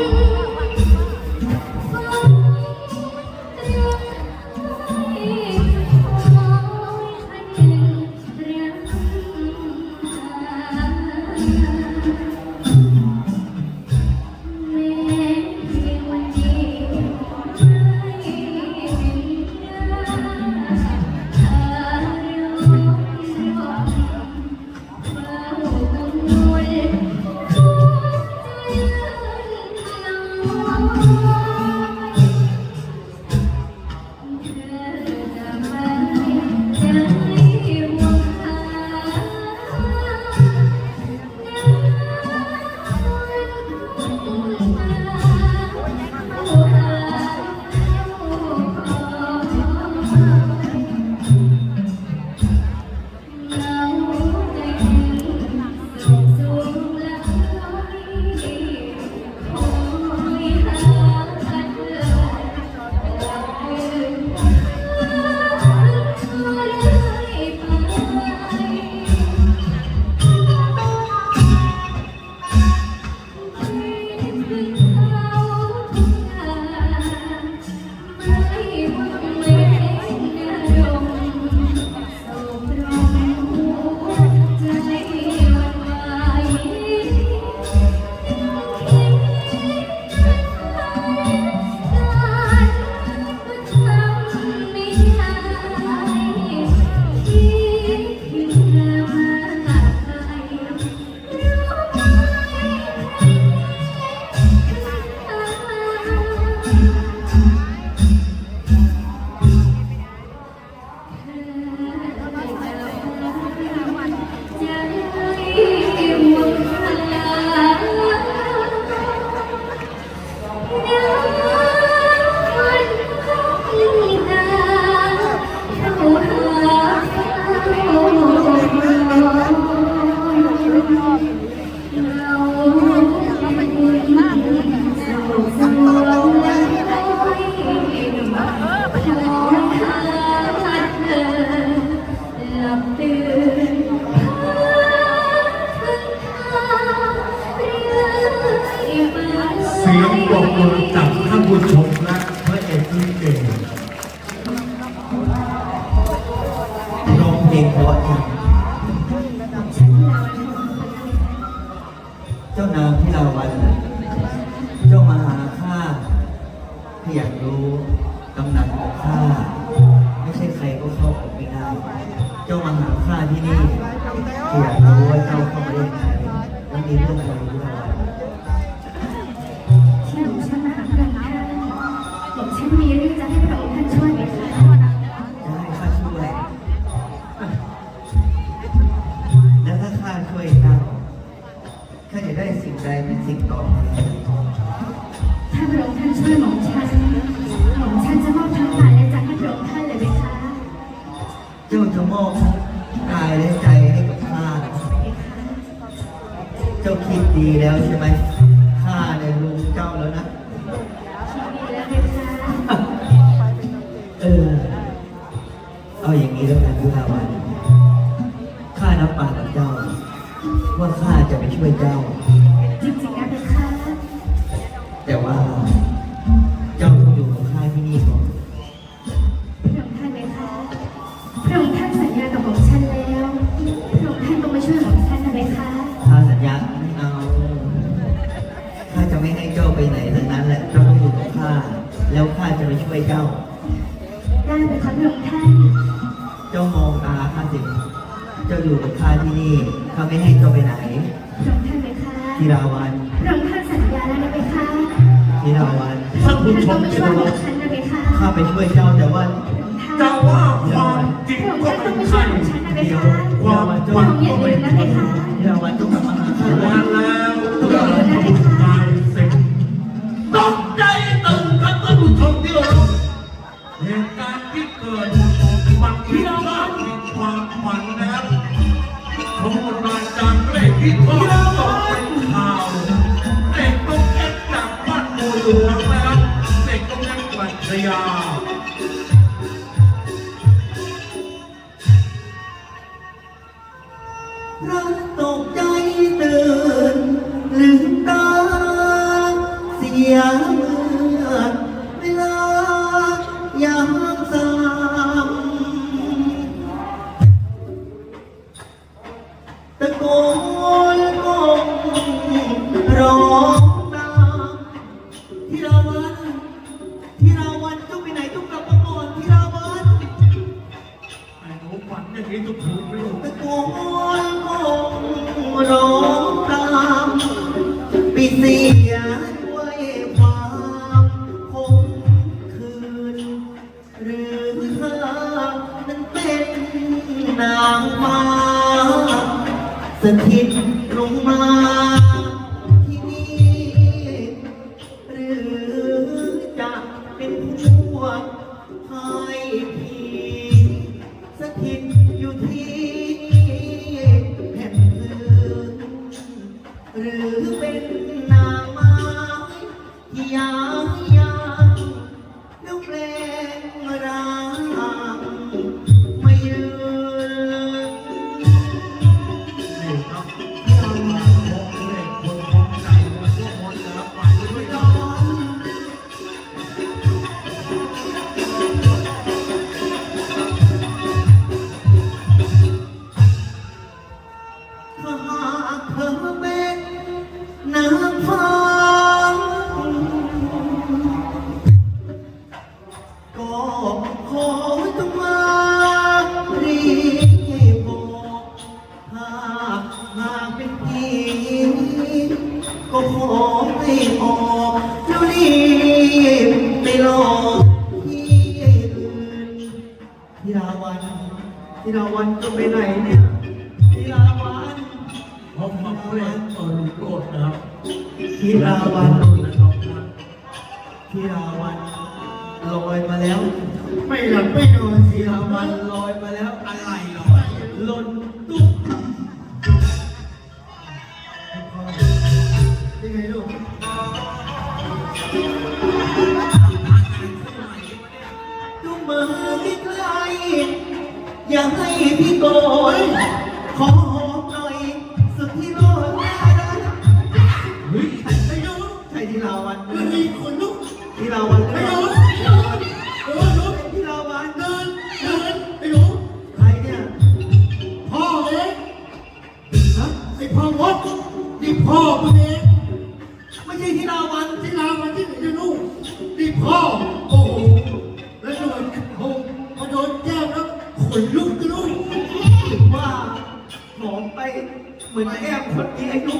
เมัน สียงปรบมือจากท่านผู้ชมและ จ้าจะมอบทั้งกายและใจให้กับข้า เจ้าคิดดีแล้วใช่ไหมข้าเนี่ยรู้เจ้าแล้วนะคิดดีแล้วไหมคะเออ เอาอย่างนี้แล้วกันยุทธาวันข้านับปากกับเจ้า ว่าข้าจะไปช่วยเจ้า จริงๆนะไหมคะแต่ว่า เจ้าไปไหนทั้งนั้นแหละเจ้าต้องอยู่กับข้า แล้วข้าจะไปช่วยเจ้า ได้ไหมคะพระองค์ท่านเจ้ามองตาข้าสิเจ้าอยู่กับข้าที่นี่ข้าไม่ให้เจ้าไปไหนพระองค์ท่านไหมคะทีราวันพระองค์ท่านสัญญาแล้วนะไหมคะทีราวันท่านผู้ชท่านมก็มาที่ช่วยเคาหม่รอมพฉันนะไหมคะข้าไปช่วยเจ้าแต่ว่าจะว่าความจริงพระองค์ก็ท่านไม่ต้องมาช่วยใช่หม่อมฉันนะไหมคะความพจระริองงค์อย่าก็ลืไม่มนะใช่ไหมคะทีราวันต้องกลับมาหาข้ามาแล้วานโมหลวงนะครับเด็กต้องเอ็กปรัชญารักตกใจตื่นลืมตาเสีย ที่ ที่ราวันจะไปไหนเนี่ยที่ราวันผมมาเพลงเปิดโลดนะครับที่ราวันนะครับที่ราวันลอยมาแล้ว ไม่หลับไม่นอนสิที่ครารับวันลอยมาแล้วอะไรหรอหล่นตุ๊บยังไงลูก อย่าให้พี่โกยขอหอมหน่อยสุดที่โลดน่ารักเฮ้ยใช่ที่ราวันไหมมีคนลุกที่ราวันหรือไอ้เปหนูล่าไอ้หนูไอ้ที่ราวันเดินเดินไอ้หนูใครเนี่ยพ่อเองฮะไอ้พ่อมดนี่พ่อมึงเอง เหมือนแก้มคนมีอายุ